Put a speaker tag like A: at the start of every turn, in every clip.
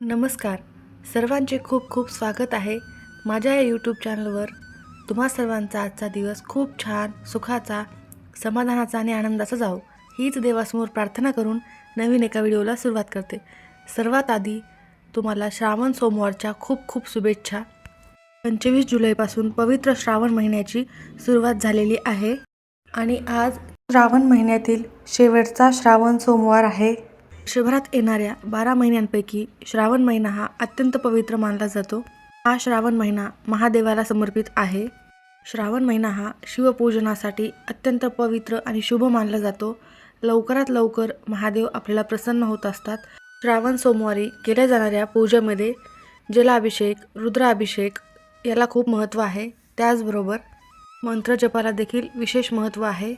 A: नमस्कार. सर्वांचे खूप खूप स्वागत आहे माझ्या या यूट्यूब चॅनलवर तुम्हा सर्वांचा आजचा दिवस खूप छान सुखाचा समाधानाचा आणि आनंदाचा जाओ हीच देवासमोर प्रार्थना करून नवीन एका व्हिडिओला सुरुवात करते. सर्वात आधी तुम्हाला श्रावण सोमवारच्या खूप खूप शुभेच्छा. पंचवीस जुलैपासून पवित्र श्रावण महिन्याची सुरुवात झालेली आहे. आणि आज श्रावण महिन्यातील शेवटचा श्रावण सोमवार आहे. वर्षभरात येणाऱ्या बारा महिन्यांपैकी श्रावण महिना हा अत्यंत पवित्र मानला जातो. हा श्रावण महिना महादेवाला समर्पित आहे. श्रावण महिना हा शिवपूजनासाठी अत्यंत पवित्र आणि शुभ मानला जातो. लवकरात लवकर महादेव आपल्याला प्रसन्न होत असतात. श्रावण सोमवारी केल्या जाणाऱ्या पूजेमध्ये जलाभिषेक रुद्राभिषेक याला खूप महत्त्व आहे. त्याचबरोबर मंत्रजपाला देखील विशेष महत्त्व आहे.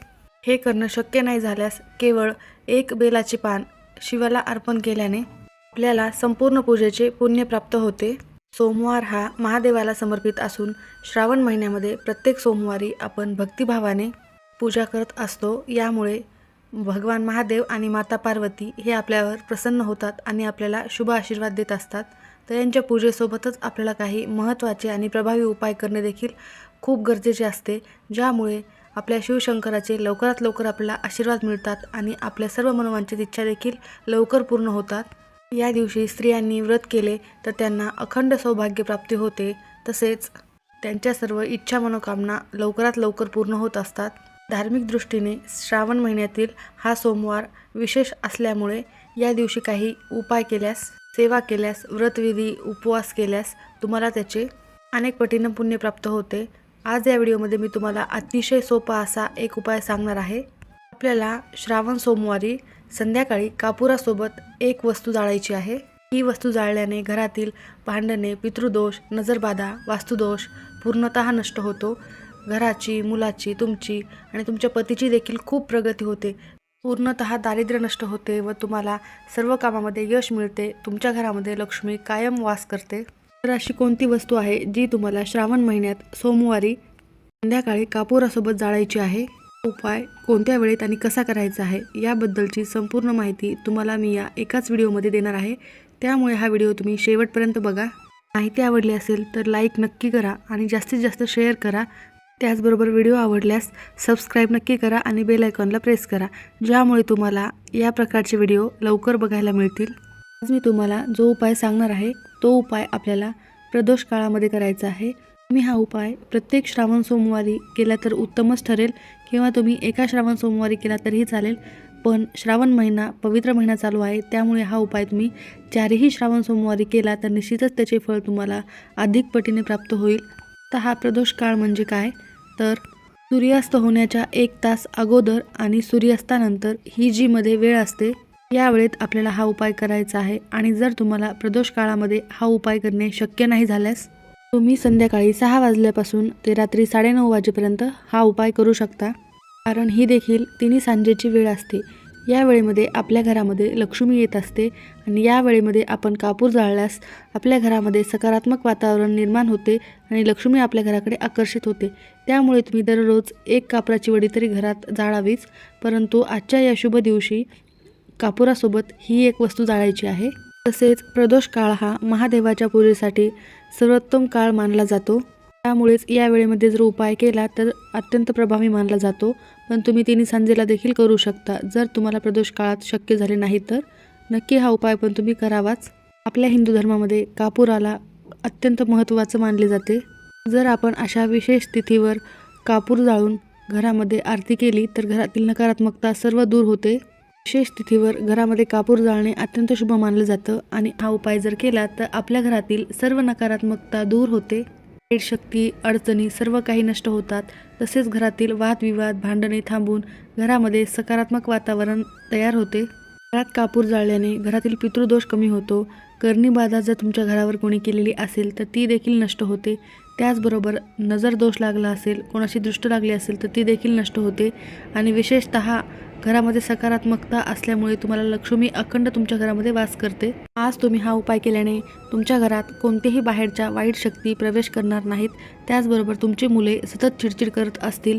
A: हे करणं शक्य नाही झाल्यास केवळ एक बेलाचे पान शिवाला अर्पण केल्याने आपल्याला संपूर्ण पूजेचे पुण्य प्राप्त होते. सोमवार हा महादेवाला समर्पित असून श्रावण महिन्यामध्ये प्रत्येक सोमवारी आपण भक्तिभावाने पूजा करत असतो. यामुळे भगवान महादेव आणि माता पार्वती हे आपल्यावर प्रसन्न होतात आणि आपल्याला शुभ आशीर्वाद देत असतात. तर यांच्या पूजेसोबतच आपल्याला काही महत्त्वाचे आणि प्रभावी उपाय करणे देखील खूप गरजेचे असते. ज्यामुळे आपल्या शिवशंकराचे लवकरात लवकर आपल्याला आशीर्वाद मिळतात आणि आपल्या सर्व मनोवांचित इच्छा देखील लवकर पूर्ण होतात. या दिवशी स्त्रियांनी व्रत केले तर त्यांना अखंड सौभाग्य प्राप्ती होते. तसेच त्यांच्या सर्व इच्छा मनोकामना लवकरात लवकर पूर्ण होत असतात. धार्मिक दृष्टीने श्रावण महिन्यातील हा सोमवार विशेष असल्यामुळे या दिवशी काही उपाय केल्यास सेवा केल्यास व्रतविधी उपवास केल्यास तुम्हाला त्याचे अनेक पटीनं पुण्य प्राप्त होते. आज या व्हिडिओमध्ये मी तुम्हाला अतिशय सोपा असा एक उपाय सांगणार आहे. आपल्याला श्रावण सोमवारी संध्याकाळी कापुरासोबत एक वस्तू जाळायची आहे. ही वस्तू जाळल्याने घरातील भांडणे पितृदोष नजरबाधा वास्तुदोष पूर्णतः नष्ट होतो. घराची मुलाची तुमची आणि तुमच्या पतीची देखील खूप प्रगती होते. पूर्णतः दारिद्र्य नष्ट होते व तुम्हाला सर्व कामामध्ये यश मिळते. तुमच्या घरामध्ये लक्ष्मी कायम वास करते. तर अशी कोणती वस्तू आहे जी तुम्हाला श्रावण महिन्यात सोमवारी संध्याकाळी कापुरासोबत जाळायची आहे? उपाय कोणत्या वेळेत आणि कसा करायचा आहे? याबद्दलची संपूर्ण माहिती तुम्हाला मी या एकाच व्हिडिओमध्ये देणार आहे. त्यामुळे हा व्हिडिओ तुम्ही शेवटपर्यंत बघा. माहिती आवडली असेल तर लाईक नक्की करा आणि जास्तीत जास्त शेअर करा. त्याचबरोबर व्हिडिओ आवडल्यास सबस्क्राईब नक्की करा आणि बेल आयकॉनला प्रेस करा ज्यामुळे तुम्हाला या प्रकारचे व्हिडिओ लवकर बघायला मिळतील. आज मी तुम्हाला जो उपाय सांगणार आहे तो उपाय आपल्याला प्रदोष काळामध्ये करायचा आहे. तुम्ही हा उपाय प्रत्येक श्रावण सोमवारी केला तर उत्तमच ठरेल किंवा तुम्ही एका श्रावण सोमवारी केला तरीही चालेल. पण श्रावण महिना पवित्र महिना चालू आहे त्यामुळे हा उपाय तुम्ही चारही श्रावण सोमवारी केला तर निश्चितच त्याचे फळ तुम्हाला अधिक पटीने प्राप्त होईल. तर हा प्रदोष काळ म्हणजे काय? तर सूर्यास्त होण्याच्या एक तास अगोदर आणि सूर्यास्तानंतर ही जी मध्ये वेळ असते या वेळेत आपल्याला हा उपाय करायचा आहे आणि जर तुम्हाला प्रदोष काळामध्ये हा उपाय करणे शक्य नाही झाल्यास तुम्ही संध्याकाळी सहा वाजल्यापासून ते रात्री साडेनऊ वाजेपर्यंत हा उपाय करू शकता. कारण ही देखील तिन्ही सांजेची वेळ असते. या वेळेमध्ये आपल्या घरामध्ये लक्ष्मी येत असते आणि या वेळेमध्ये आपण कापूर जाळल्यास आपल्या घरामध्ये सकारात्मक वातावरण निर्माण होते आणि लक्ष्मी आपल्या घराकडे आकर्षित होते. त्यामुळे तुम्ही दररोज एक कापराची वडी तरी घरात जाळावीच. परंतु आजच्या या शुभ दिवशी कापुरासोबत ही एक वस्तू जाळायची आहे. तसेच प्रदोष काळ हा महादेवाच्या पूजेसाठी सर्वोत्तम काळ मानला जातो. त्यामुळेच या वेळेमध्ये जर उपाय केला तर अत्यंत प्रभावी मानला जातो. पण तुम्ही तिन्ही सांजेला देखील करू शकता. जर तुम्हाला प्रदोष काळात शक्य झाले नाही तर. नक्की हा उपाय पण तुम्ही करावाच. आपल्या हिंदू धर्मामध्ये कापुराला अत्यंत महत्त्वाचं मानले जाते. जर आपण अशा विशेष तिथीवर कापूर जाळून घरामध्ये आरती केली तर घरातील नकारात्मकता सर्व दूर होते. विशेष तिथीवर घरामध्ये कापूर जाळणे अत्यंत शुभ मानलं जातं आणि हा उपाय जर केला तर आपल्या घरातील सर्व नकारात्मकता दूर होते. शक्ती अडचणी सर्व काही नष्ट होतात. तसेच घरातील वादविवाद भांडणे थांबून घरामध्ये सकारात्मक वातावरण तयार होते. घरात कापूर जाळल्याने घरातील पितृदोष कमी होतो. कर्णीबाधा जर तुमच्या घरावर कोणी केलेली असेल तर ती देखील नष्ट होते. त्याचबरोबर नजर दोष लागला असेल कोणाशी दृष्ट लागली असेल तर ती देखील नष्ट होते. आणि विशेषत घरामध्ये सकारात्मकता असल्यामुळे तुम्हाला लक्ष्मी अखंड तुमच्या घरामध्ये वास करते. आज तुम्ही हा उपाय केल्याने तुमच्या घरात कोणतेही बाहेरच्या वाईट शक्ती प्रवेश करणार नाहीत. त्याचबरोबर तुमची मुले सतत चिडचिड करत असतील.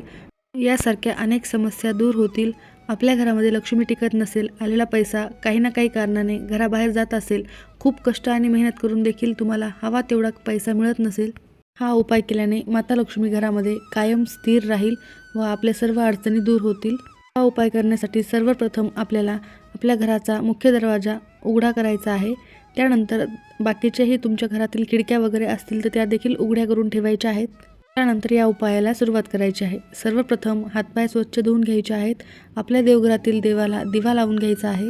A: यासारख्या अनेक समस्या दूर होतील. आपल्या घरामध्ये लक्ष्मी टिकत नसेल आलेला पैसा काही ना काही कारणाने घराबाहेर जात असेल. खूप कष्ट आणि मेहनत करून देखील तुम्हाला हवा तेवढा पैसा मिळत नसेल. हा उपाय केल्याने माता लक्ष्मी घरामध्ये कायम स्थिर राहील व आपल्या सर्व अडचणी दूर होतील. हा उपाय करण्यासाठी सर्वप्रथम आपल्याला आपल्या घराचा मुख्य दरवाजा उघडा करायचा आहे. त्यानंतर बाकीच्याही तुमच्या घरातील खिडक्या वगैरे असतील तर त्या देखील उघड्या करून ठेवायच्या आहेत. त्यानंतर या उपायाला सुरुवात करायची आहे. सर्वप्रथम हातपाय स्वच्छ धुवून घ्यायचे आहेत. आपल्या देवघरातील देवाला दिवा लावून घ्यायचा आहे.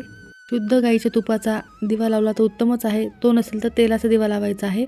A: शुद्ध गाईच्या तुपाचा दिवा लावला तर उत्तमच आहे. तो नसेल तर तेलाचा दिवा लावायचा आहे.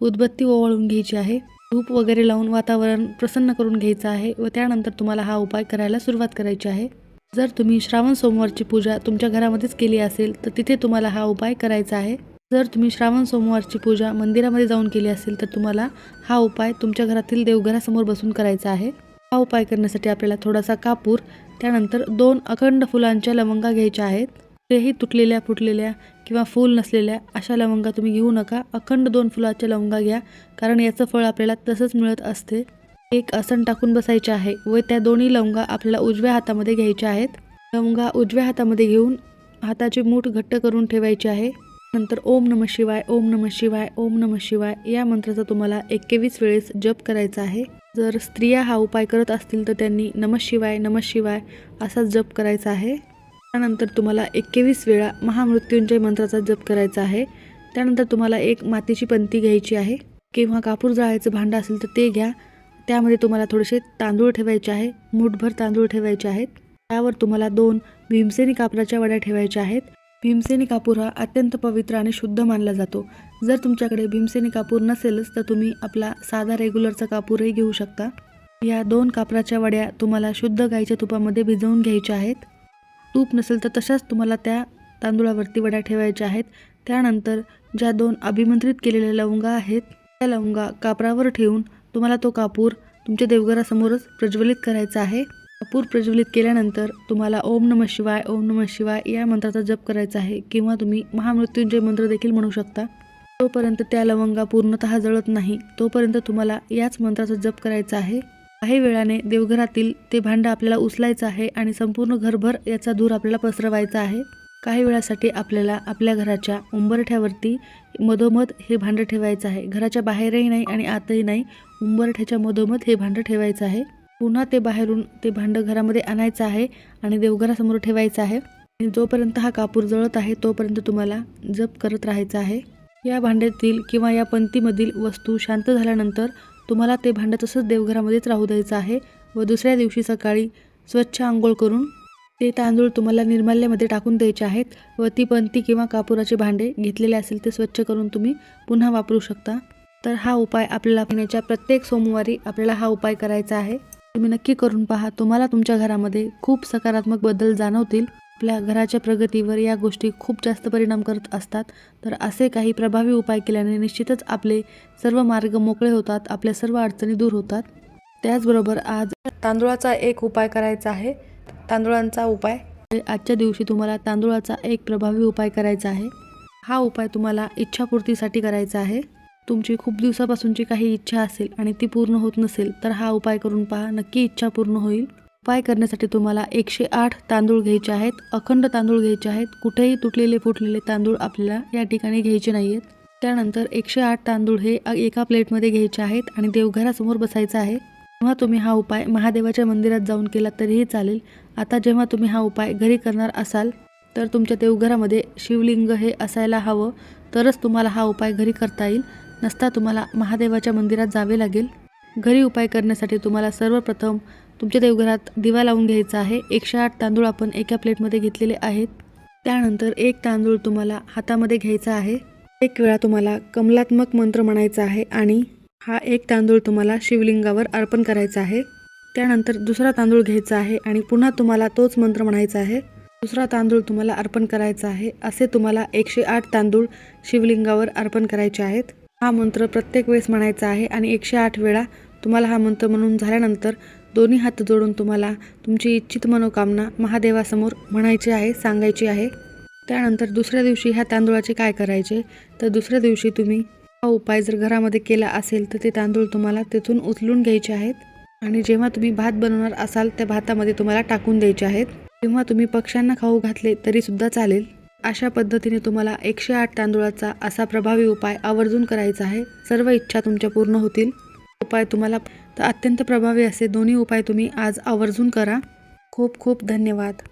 A: उदबत्ती ओवाळून घ्यायची आहे. धूप वगैरे लावून वातावरण प्रसन्न करून घ्यायचं आहे व त्यानंतर तुम्हाला हा उपाय करायला सुरुवात करायची आहे. जर तुम्ही श्रावण सोमवारची पूजा तुमच्या घरामध्येच केली असेल तर तिथे तुम्हाला हा उपाय करायचा आहे. जर तुम्ही श्रावण सोमवारची पूजा मंदिरामध्ये जाऊन केली असेल तर तुम्हाला हा उपाय तुमच्या घरातील देवघरासमोर बसून करायचा आहे. हा उपाय करण्यासाठी आपल्याला थोडासा कापूर त्यानंतर दोन अखंड फुलांच्या लवंगा घ्यायच्या आहेत. तेही तुटलेल्या फुटलेल्या किंवा फूल नसलेल्या अशा लवंगा तुम्ही घेऊ नका. अखंड दोन फुलाच्या लवंगा घ्या कारण याचं फळ आपल्याला तसंच मिळत असते. एक आसन टाकून बसायचे आहे व त्या दोन्ही लवंगा आपल्याला उजव्या हातामध्ये घ्यायच्या आहेत. लवंगा उजव्या हातामध्ये घेऊन हाताची मूठ घट्ट करून ठेवायची आहे. नंतर ओम नम शिवाय ओम नम शिवाय ओम नम शिवाय या मंत्राचा तुम्हाला एक्केवीस वेळेस जप करायचा आहे. जर स्त्रिया हा उपाय करत असतील तर त्यांनी नम शिवाय नम शिवाय असा जप करायचा आहे. त्यानंतर तुम्हाला एक्केवीस वेळा महामृत्युंजय मंत्राचा जप करायचा आहे. त्यानंतर तुम्हाला एक मातीची पंती घ्यायची आहे. किंवा कापूर जाळायचं भांडं असेल तर ते घ्या. त्यामध्ये तुम्हाला थोडेसे तांदूळ ठेवायचे आहे. मूठभर तांदूळ ठेवायचे आहेत. त्यावर तुम्हाला दोन भीमसेनी कापराच्या वड्या ठेवायच्या आहेत. भीमसेनी कापूर हा अत्यंत पवित्र आणि शुद्ध मानला जातो. जर तुमच्याकडे भीमसेनी कापूर नसेलच तर तुम्ही आपला साधा रेग्युलरचा कापूरही घेऊ शकता. या दोन कापराच्या वड्या तुम्हाला शुद्ध गाईच्या तुपामध्ये भिजवून घ्यायच्या आहेत. तूप नसेल तर तशाच तुम्हाला त्या तांदूळावरती वड्या ठेवायच्या आहेत. त्यानंतर ज्या दोन अभिमंत्रित केलेल्या लवंगा आहेत त्या लवंगा कापरावर ठेवून तुम्हाला तो कापूर तुमच्या देवघरासमोरच प्रज्वलित करायचा आहे. कापूर प्रज्वलित केल्यानंतर तुम्हाला ओम नम शिवाय ओम नम शिवाय या मंत्राचा जप करायचा आहे किंवा तुम्ही महामृत्युंजय मंत्र देखील म्हणू शकता. तोपर्यंत त्या लवंगा पूर्णतः जळत नाही तोपर्यंत तुम्हाला याच मंत्राचा जप करायचा आहे. काही वेळाने देवघरातील ते भांडं आपल्याला उचलायचं आहे आणि संपूर्ण घरभर याचा धूर आपल्याला पसरवायचा आहे. काही वेळासाठी आपल्याला आपल्या घराच्या उंबरठ्यावरती मधोमध हे भांडं ठेवायचं आहे. घराच्या बाहेरही नाही आणि आतही नाही उंबरठ्याच्या मधोमध हे भांडं ठेवायचं आहे. पुन्हा ते बाहेरून ते भांडं घरामध्ये आणायचं आहे आणि देवघरासमोर ठेवायचं आहे. आणि जोपर्यंत हा कापूर जळत आहे तोपर्यंत तुम्हाला जप करत राहायचं आहे. या भांड्यातील किंवा या पंक्तीमधील वस्तू शांत झाल्यानंतर तुम्हाला ते भांडं तसंच देवघरामध्येच राहू द्यायचं आहे व दुसऱ्या दिवशी सकाळी स्वच्छ आंघोळ करून ते तांदूळ तुम्हाला निर्माल्यामध्ये टाकून द्यायचे आहेत व ती पंती किंवा कापुराचे भांडे घेतलेले असेल ते स्वच्छ करून तुम्ही पुन्हा वापरू शकता. तर हा उपाय आपल्याला महिन्याच्या प्रत्येक सोमवारी आपल्याला हा उपाय करायचा आहे. तुम्ही नक्की करून पहा. तुम्हाला तुमच्या घरामध्ये खूप सकारात्मक बदल जाणवतील. आपल्या घराच्या प्रगतीवर या गोष्टी खूप जास्त परिणाम करत असतात. तर असे काही प्रभावी उपाय केल्याने निश्चितच आपले सर्व मार्ग मोकळे होतात आपल्या सर्व अडचणी दूर होतात. त्याचबरोबर आज तांदूळाचा एक उपाय करायचा आहे. तांदूळांचा उपाय. आजच्या दिवशी तुम्हाला तांदूळाचा एक प्रभावी उपाय करायचा आहे. हा उपाय तुम्हाला इच्छापूर्तीसाठी करायचा आहे. तुमची खूप दिवसापासूनची काही इच्छा असेल आणि ती पूर्ण होत नसेल तर हा उपाय करून पहा. नक्की इच्छा पूर्ण होईल. उपाय करण्यासाठी तुम्हाला एकशे आठ तांदूळ घ्यायचे आहेत. अखंड तांदूळ घ्यायचे आहेत. कुठेही तुटलेले फुटलेले तांदूळ आपल्याला या ठिकाणी घ्यायचे नाही आहेत त्यानंतर एकशे आठ तांदूळ हे एका प्लेटमध्ये घ्यायचे आहेत आणि देवघरासमोर बसायचं आहे. जेव्हा तुम्ही हा उपाय महादेवाच्या मंदिरात जाऊन केला तरीही चालेल. आता जेव्हा तुम्ही हा उपाय घरी करणार असाल तर तुमच्या देवघरामध्ये शिवलिंग हे असायला हवं. तरच तुम्हाला हा उपाय घरी करता येईल. नसता तुम्हाला महादेवाच्या मंदिरात जावे लागेल. घरी उपाय करण्यासाठी तुम्हाला सर्वप्रथम तुमच्या देवघरात दिवा लावून घ्यायचा आहे. एकशे आठ तांदूळ आपण एका प्लेटमध्ये घेतलेले आहेत. त्यानंतर एक तांदूळ तुम्हाला हातामध्ये घ्यायचा आहे. एक वेळा तुम्हाला कमलात्मक मंत्र म्हणायचा आहे आणि हा एक तांदूळ तुम्हाला शिवलिंगावर अर्पण करायचा आहे. त्यानंतर दुसरा तांदूळ घ्यायचा आहे आणि पुन्हा तुम्हाला तोच मंत्र म्हणायचा आहे. दुसरा तांदूळ तुम्हाला अर्पण करायचा आहे. असे तुम्हाला एकशे आठ तांदूळ शिवलिंगावर अर्पण करायचे आहेत. हा मंत्र प्रत्येक वेळेस म्हणायचा आहे आणि एकशे आठ वेळा तुम्हाला हा मंत्र म्हणून झाल्यानंतर दोन्ही हात जोडून तुम्हाला तुमची इच्छित मनोकामना महादेवासमोर म्हणायची आहे सांगायची आहे. त्यानंतर दुसऱ्या दिवशी ह्या तांदूळाचे काय करायचे? तर दुसऱ्या दिवशी तुम्ही हा उपाय जर घरामध्ये केला असेल तर ते तांदूळ तुम्हाला तिथून उचलून घ्यायचे आहेत. आणि जेव्हा तुम्ही भात बनवणार असाल त्या भातामध्ये तुम्हाला टाकून द्यायचे आहेत. किंवा तुम्ही पक्ष्यांना खाऊ घातले तरीसुद्धा चालेल. अशा पद्धतीने तुम्हाला एकशे आठ तांदूळाचा असा प्रभावी उपाय आवर्जून करायचा आहे. सर्व इच्छा तुमच्या पूर्ण होतील. उपाय तुम्हाला तर अत्यंत प्रभावी असे दोन्ही उपाय तुम्ही आज आवर्जून करा. खूप खूप धन्यवाद.